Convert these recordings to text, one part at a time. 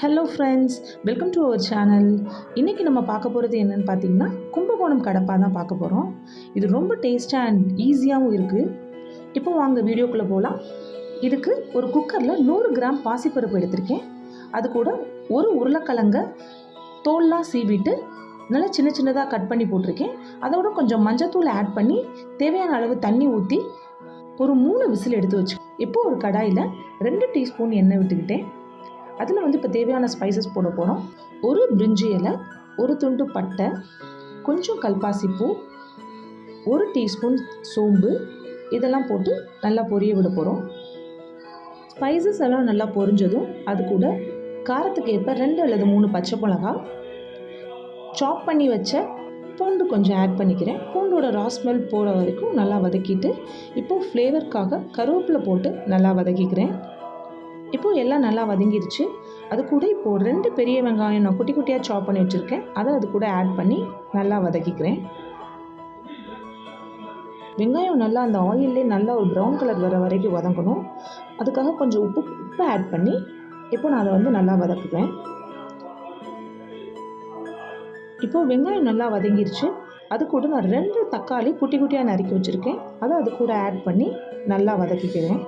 Hello friends welcome to our channel இன்றைக்கி நம்ம பார்க்க போகிறது என்னென்னு பார்த்தீங்கன்னா கும்பகோணம் கடப்பா தான் பார்க்க போகிறோம் இது ரொம்ப டேஸ்ட்டாக அண்ட் ஈஸியாகவும் இருக்குது இப்போ வாங்க வீடியோக்குள்ளே போகலாம் இதுக்கு ஒரு குக்கரில் நூறு கிராம் பாசிப்பருப்பு எடுத்திருக்கேன். அது கூட ஒரு உருளைக்கிழங்க தோல்லாம் சீவிட்டு நல்லா சின்ன சின்னதாக கட் பண்ணி போட்டிருக்கேன். அதோட கொஞ்சம் மஞ்சத்தூள் ஆட் பண்ணி தேவையான அளவு தண்ணி ஊற்றி ஒரு மூணு விசில் எடுத்து வச்சு இப்போ ஒரு கடாயில் ரெண்டு டீஸ்பூன் எண்ணெய் விட்டுக்கிட்டேன். அதில் வந்து இப்போ தேவையான ஸ்பைசஸ் போட போகிறோம் ஒரு பிரிஞ்சி இலை ஒரு துண்டு பட்டை கொஞ்சம் கல்பாசி பூ ஒரு டீஸ்பூன் சோம்பு இதெல்லாம் போட்டு நல்லா பொரிய விட போகிறோம் ஸ்பைசஸ் எல்லாம் நல்லா பொரிஞ்சதும் அது கூட காரத்துக்கு ஏற்ப ரெண்டு அல்லது மூணு பச்சை மிளகா சாப் பண்ணி வச்ச பூண்டு கொஞ்சம் ஆட் பண்ணிக்கிறேன். பூண்டோட ரா ஸ்மெல் போகிற வரைக்கும் நல்லா வதக்கிட்டு இப்போது ஃப்ளேவருக்காக கருவேப்பிலை போட்டு நல்லா வதக்கிக்கிறேன். இப்போது எல்லாம் நல்லா வதங்கிருச்சு. அது கூட இப்போது ரெண்டு பெரிய வெங்காயம் நான் குட்டி குட்டியாக சாப் பண்ணி வச்சுருக்கேன். அதை அது கூட ஆட் பண்ணி நல்லா வதக்கிக்கிறேன். வெங்காயம் நல்லா அந்த ஆயிலே நல்லா ஒரு ப்ரௌன் கலர் வர வரைக்கும் வதங்கணும். அதுக்காக கொஞ்சம் உப்பு உப்பு ஆட் பண்ணி இப்போ நான் அதை வந்து நல்லா வதக்குவேன். இப்போது வெங்காயம் நல்லா வதங்கிருச்சு. அது கூட நான் ரெண்டு தக்காளி குட்டி குட்டியாக நறுக்கி வச்சுருக்கேன். அதை அது கூட ஆட் பண்ணி நல்லா வதக்கிக்கிறேன்.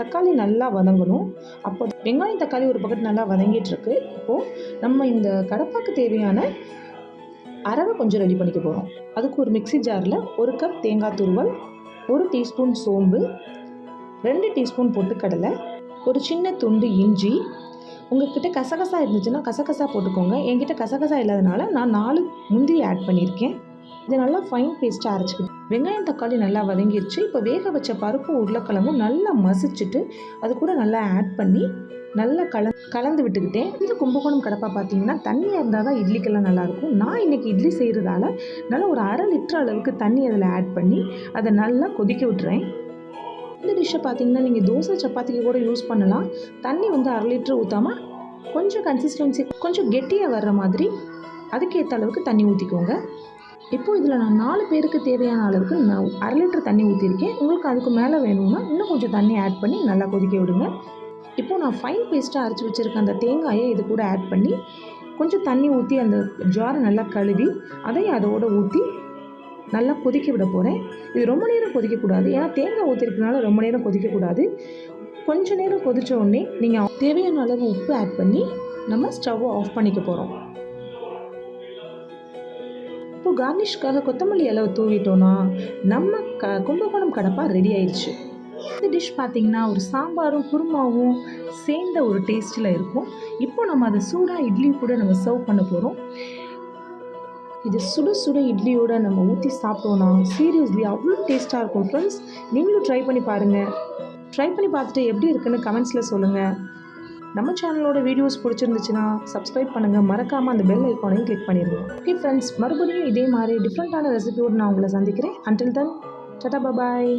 தக்காளி நல்லா வதங்கணும். அப்போ வெங்காயம் தக்காளி ஒரு பக்கத்து நல்லா வதங்கிட்டு இருக்கு இப்போது நம்ம இந்த கடப்பாக்கு தேவையான அரவை கொஞ்சம் ரெடி பண்ணிக்க போகிறோம் அதுக்கு ஒரு மிக்ஸி ஜாரில் ஒரு கப் தேங்காய் துருவல் ஒரு டீஸ்பூன் சோம்பு ரெண்டு டீஸ்பூன் பொட்டுக்கடலை ஒரு சின்ன துண்டு இஞ்சி. உங்ககிட்ட கசகசா இருந்துச்சுன்னா கசகசா போட்டுக்கோங்க. என்கிட்ட கசகசா இல்லாதனால நான் நாலு முந்திரி ஆட் பண்ணியிருக்கேன். இதை நல்லா ஃபைன் பேஸ்ட்டாக அரைச்சிக்கிட்டு வெங்காயம் தக்காளி நல்லா வதங்கிருச்சு. இப்போ வேக வச்ச பருப்பு உருளைக்கிழங்கும் நல்லா மசிச்சுட்டு அது கூட நல்லா ஆட் பண்ணி நல்லா கல கலந்து விட்டுக்கிட்டேன். இது கும்பகோணம் கடப்பா பார்த்தீங்கன்னா தண்ணியாக இருந்தால் தான் இட்லிக்கெல்லாம் நல்லாயிருக்கும் நான் இன்றைக்கி இட்லி செய்கிறதால நல்லா ஒரு அரை லிட்டர் அளவுக்கு தண்ணி அதில் ஆட் பண்ணி அதை நல்லா கொதிக்க விட்டுறேன். இந்த டிஷ்ஷை பார்த்தீங்கன்னா நீங்கள் தோசை சப்பாத்திக்கு கூட யூஸ் பண்ணலாம். தண்ணி வந்து அரை லிட்டர் ஊற்றாமல் கொஞ்சம் கன்சிஸ்டன்சி கொஞ்சம் கெட்டியாக வர்ற மாதிரி அதுக்கேற்ற அளவுக்கு தண்ணி ஊற்றிக்கோங்க இப்போ இதில் நான் நாலு பேருக்கு தேவையான அளவுக்கு நான் அரை லிட்டர் தண்ணி ஊற்றிருக்கேன் உங்களுக்கு அதுக்கு மேலே வேணும்னா இன்னும் கொஞ்சம் தண்ணி ஆட் பண்ணி நல்லா கொதிக்க விடுங்க. இப்போது நான் ஃபைன் பேஸ்ட்டாக அரைச்சி வச்சுருக்க அந்த தேங்காயை இது கூட ஆட் பண்ணி கொஞ்சம் தண்ணி ஊற்றி அந்த ஜாரை நல்லா கழுவி அதையும் அதோட ஊற்றி நல்லா கொதிக்க விட போகிறேன் இது ரொம்ப நேரம் கொதிக்கக்கூடாது. ஏன்னா தேங்காய் ஊற்றிருக்கனால ரொம்ப நேரம் கொதிக்கக்கூடாது. கொஞ்சம் நேரம் கொதித்த உடனே நீங்கள் தேவையான அளவு உப்பு ஆட் பண்ணி நம்ம ஸ்டவ்வை ஆஃப் பண்ணிக்க போகிறோம் இப்போ கார்னிஷ்காக கொத்தமல்லி அளவு தூவிட்டோன்னா நம்ம க கும்பகோணம் கடப்பா ரெடி ஆயிடுச்சு இந்த டிஷ் பார்த்திங்கன்னா ஒரு சாம்பாரும் குருமாவும் சேர்ந்த ஒரு டேஸ்ட்டில் இருக்கும். இப்போ நம்ம அதை சூடாக இட்லி கூட நம்ம சர்வ் பண்ண போகிறோம் இது சுட சுட இட்லியோட நம்ம ஊற்றி சாப்பிட்டோன்னா சீரியஸ்லி அவ்வளோ டேஸ்ட்டாக இருக்கும். ஃப்ரெண்ட்ஸ் நீங்களும் ட்ரை பண்ணி பாருங்கள் ட்ரை பண்ணி பார்த்துட்டு எப்படி இருக்குன்னு கமெண்ட்ஸில் சொல்லுங்கள் நம்ம சேனலோட வீடியோஸ் பிடிச்சிருந்துச்சுன்னா சப்ஸ்கிரைப் பண்ணுங்கள் மறக்காமல் அந்த பெல் ஐக்கானையும் கிளிக் பண்ணிடுங்க ஓகே ஃப்ரெண்ட்ஸ் மறுபடியும் இதே மாதிரி டிஃப்ரெண்ட்டான ரெசிபியோடு நான் உங்களை சந்திக்கிறேன். Until then ta-ta bye bye